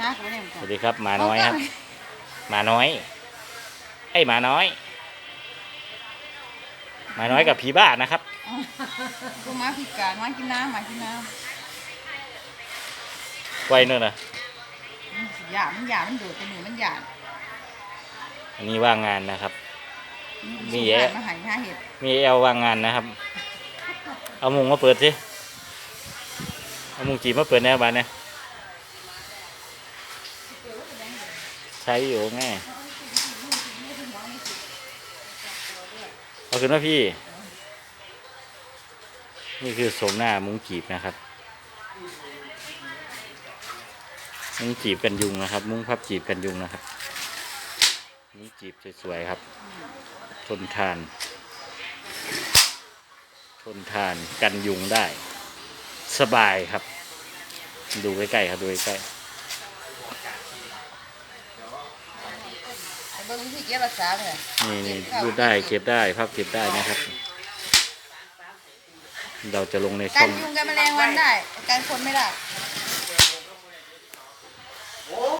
นะเขาเนี่ยสวัสดีครับหมาน้อยครับหมาน้อยไอ้ยหมาน้อยหมาน้อยกับผีบ้านะครับกูมาพิการมากินน้ำมากินน้ไว้เนอะนะำมันสิหยาดมันหยาดมันโดดตัวหนูมันหยาดอันนี้ว่างงานนะครับ มีแยะมาหายหาเห็ดมีเอลว่างงานนะครับ เอามุงมาเปิดสิเอามุงจีบมาเปิดแน่บ้านเนี่ย ใช้อยู่ไง่ายเอาขึ้นมาพี่ นี่คือโสมหน้ามุ้งจีบนะครับ มุ้งจีบกันยุงนะครับ มุ้งพับจีบกันยุงนะครับ มุ้งจีบสวยๆครับ ทนทาน ทนทานกันยุงได้ สบายครับ ดูใกล้ๆครับดูใกล้อ้เบิ้งที่เก็บรักษาเลยๆนี่นี่รูดได้เก็บได้พับเก็บได้นะครับ เราจะลงในกัช่อนงยุงกันแมลงวันได้กันคนไม่ได้